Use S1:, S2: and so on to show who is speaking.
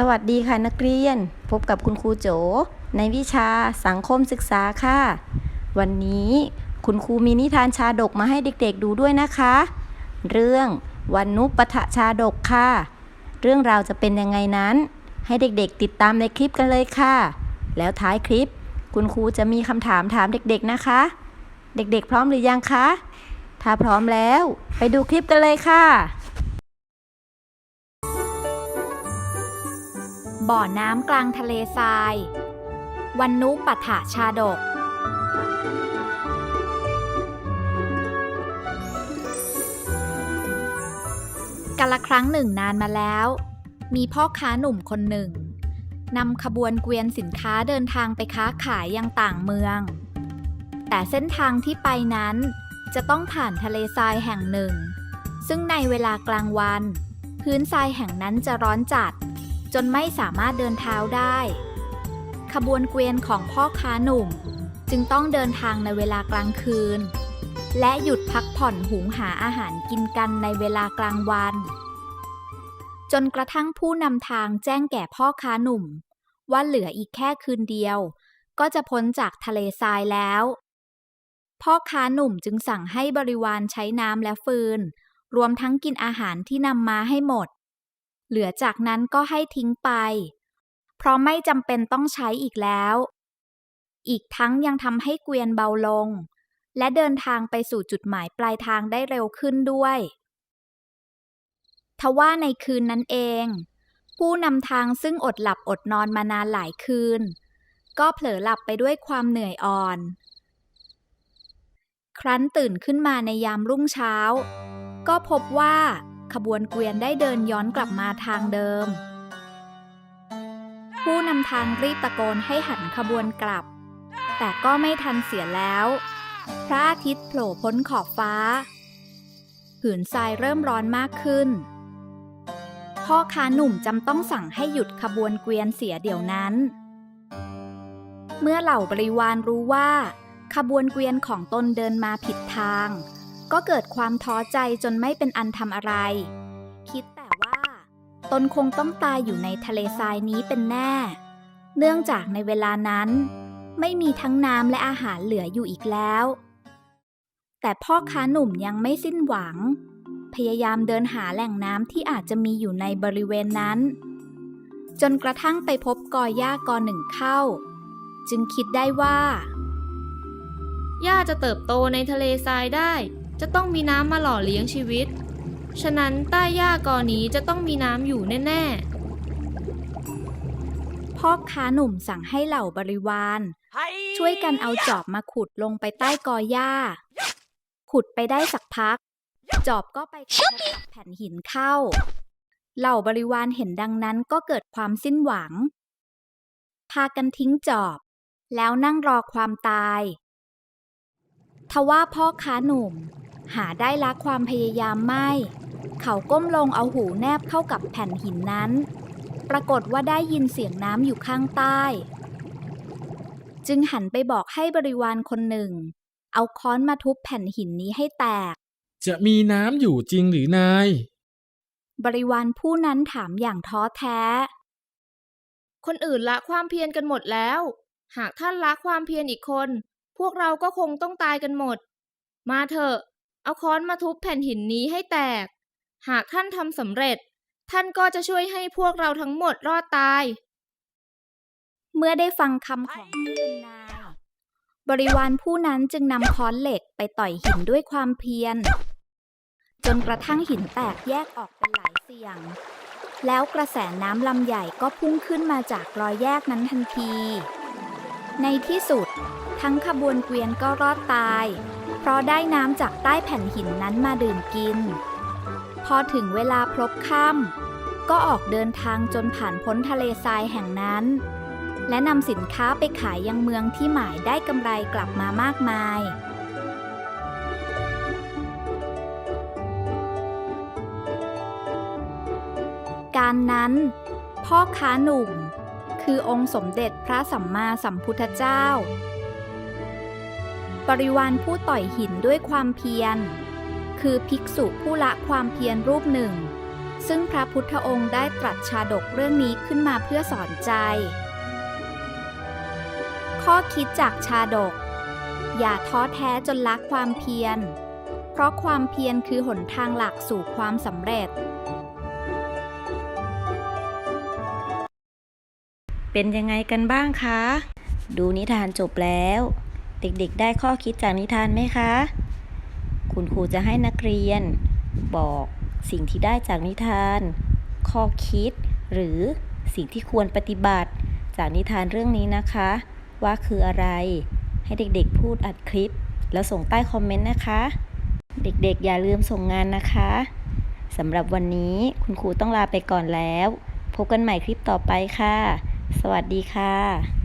S1: สวัสดีค่ะนักเรียน พบกับคุณครูโจ ในวิชาสังคมศึกษาค่ะ วันนี้คุณครูมีนิทานชาดกมาให้เด็กๆดูด้วยนะคะ เรื่องวันนุปทะชาดกค่ะ เรื่องราวจะเป็นยังไงนั้น ให้เด็กๆ ติดตามในคลิปกันเลยค่ะ แล้วท้ายคลิป คุณครูจะมีคำถามถามเด็กๆนะคะ เด็กๆ พร้อมหรือยังคะ ถ้าพร้อมแล้ว ไปดูคลิปกันเลยค่ะ
S2: บ่อน้ำกลางทะเลทราย วันนุปัฏฐชาดก กาละครั้งหนึ่งนานมาแล้ว มีพ่อค้าหนุ่มคนหนึ่งนำขบวนเกวียนสินค้าเดินทางไปค้าขายยังต่างเมือง แต่เส้นทางที่ไปนั้นจะต้องผ่านทะเลทรายแห่งหนึ่ง ซึ่งในเวลากลางวัน พื้นทรายแห่งนั้นจะร้อนจัด จนไม่สามารถเดินเท้าได้ ขบวนเกวียนของพ่อค้าหนุ่มจึงต้องเดินทางในเวลากลางคืน และหยุดพักผ่อนหุงหาอาหารกินกันในเวลากลางวัน จนกระทั่งผู้นำทางแจ้งแก่พ่อค้าหนุ่ม ว่าเหลืออีกแค่คืนเดียว ก็จะพ้นจากทะเลทรายแล้ว พ่อค้าหนุ่มจึงสั่งให้บริวารใช้น้ำและฟืน รวมทั้งกินอาหารที่นำมาให้หมด เหลือจากนั้นก็ให้ทิ้งไป เพราะไม่จำเป็นต้องใช้อีกแล้ว อีกทั้งยังทำให้เกวียนเบาลง และเดินทางไปสู่จุดหมายปลายทางได้เร็วขึ้นด้วยทว่าในคืนนั้นเอง ผู้นำทางซึ่งอดหลับอดนอนมานานหลายคืน ก็เผลอหลับไปด้วยความเหนื่อยอ่อน ครั้นตื่นขึ้นมาในยามรุ่งเช้า ก็พบว่า ขบวนเกวียนได้เดินย้อนกลับมาทางเดิม ผู้นำทางรีบตะโกนให้หันขบวนกลับ แต่ก็ไม่ทันเสียแล้ว พระอาทิตย์โผล่พ้นขอบฟ้า ผืนทรายเริ่มร้อนมากขึ้น พ่อค้าหนุ่มจำต้องสั่งให้หยุดขบวนเกวียนเสียเดี๋ยวนั้น เมื่อเหล่าบริวารรู้ว่า ขบวนเกวียนของตนเดินมาผิดทาง ก็เกิดความท้อใจจนไม่เป็นอันทำอะไร คิดแต่ว่า ตนคงต้องตายอยู่ในทะเลทรายนี้เป็นแน่ เนื่องจากในเวลานั้น ไม่มีทั้งน้ำและอาหารเหลืออยู่อีกแล้ว แต่พ่อค้าหนุ่มยังไม่สิ้นหวัง พยายามเดินหาแหล่งน้ำที่อาจจะมีอยู่ในบริเวณนั้น จนกระทั่งไปพบกอหญ้ากอหนึ่งเข้า จึงคิดได้ว่า
S3: หญ้าจะเติบโตในทะเลทรายได้ จะต้องมีน้ำมาหล่อเลี้ยงชีวิต ฉะนั้นใต้หญ้ากอนี้จะต้องมีน้ำอยู่แน่
S2: พ่อค้าหนุ่มสั่งให้เหล่าบริวาร ช่วยกันเอาจอบมาขุดลงไปใต้กอหญ้า ขุดไปได้สักพัก จอบก็ไปกระทบกับแผ่นหินเข้า เหล่าบริวารเห็นดังนั้นก็เกิดความสิ้นหวัง พากันทิ้งจอบ แล้วนั่งรอความตายทว่าพ่อค้าหนุ่ม หาได้ละความพยายามไม่ เขาก้มลงเอาหูแนบเข้ากับแผ่นหินนั้น ปรากฏว่าได้ยินเสียงน้ำอยู่ข้างใต้ จึงหันไปบอกให้บริวารคนหนึ่ง เอาค้อนมาทุบแผ่นหินนี้ให้แตก
S4: จะมีน้ำอยู่จริงหรือนาย
S2: บริวารผู้นั้นถามอย่างท้อแท้
S3: ๆคนอื่นละความเพียรกันหมดแล้ว หากท่านละความเพียรอีกคน พวกเราก็คงต้องตายกันหมด มาเถอะ เอาค้อนมาทุบแผ่นหินนี้ให้แตก หากท่านทำสำเร็จ ท่านก็จะช่วยให้พวกเราทั้งหมดรอดตาย
S2: เมื่อได้ฟังคำของผู้เป็นนาย บริวารผู้นั้นจึงนำค้อนเหล็กไปต่อยหินด้วยความเพียร จนกระทั่งหินแตกแยกออกเป็นหลายเสียง แล้วกระแสน้ำลำใหญ่ก็พุ่งขึ้นมาจากรอยแยกนั้นทันที ในที่สุด ทั้งขบวนเกวียนก็รอดตาย เพราะได้น้ำจากใต้แผ่นหินนั้นมาดื่มกิน พอถึงเวลาพลบค่ำก็ออกเดินทางจนผ่านพ้นทะเลทรายแห่งนั้น และนำสินค้าไปขายยังเมืองที่หมายได้กำไรกลับมามากมายการนั้น พ่อค้าหนุ่ม คือองค์สมเด็จพระสัมมาสัมพุทธเจ้า บริวารผู้ต่อยหินด้วยความเพียร คือภิกษุผู้ละความเพียรรูปหนึ่ง ซึ่งพระพุทธองค์ได้ตรัสชาดกเรื่องนี้ขึ้นมาเพื่อสอนใจ ข้อคิดจากชาดก อย่าท้อแท้จนละความเพียร เพราะความเพียรคือหนทางหลักสู่ความสำเร็จ
S1: เป็นยังไงกันบ้างคะ ดูนิทานจบแล้ว เด็กๆ ได้ข้อคิดจากนิทานไหมคะ คุณครูจะให้นักเรียน บอกสิ่งที่ได้จากนิทาน ข้อคิด หรือสิ่งที่ควรปฏิบัติจากนิทานเรื่องนี้นะคะ ว่าคืออะไร ให้เด็กๆ พูดอัดคลิป แล้วส่งใต้คอมเมนต์นะคะ เด็กๆ อย่าลืมส่งงานนะคะสำหรับวันนี้คุณครูต้องลาไปก่อนแล้ว พบกันใหม่คลิปต่อไปค่ะ สวัสดีค่ะ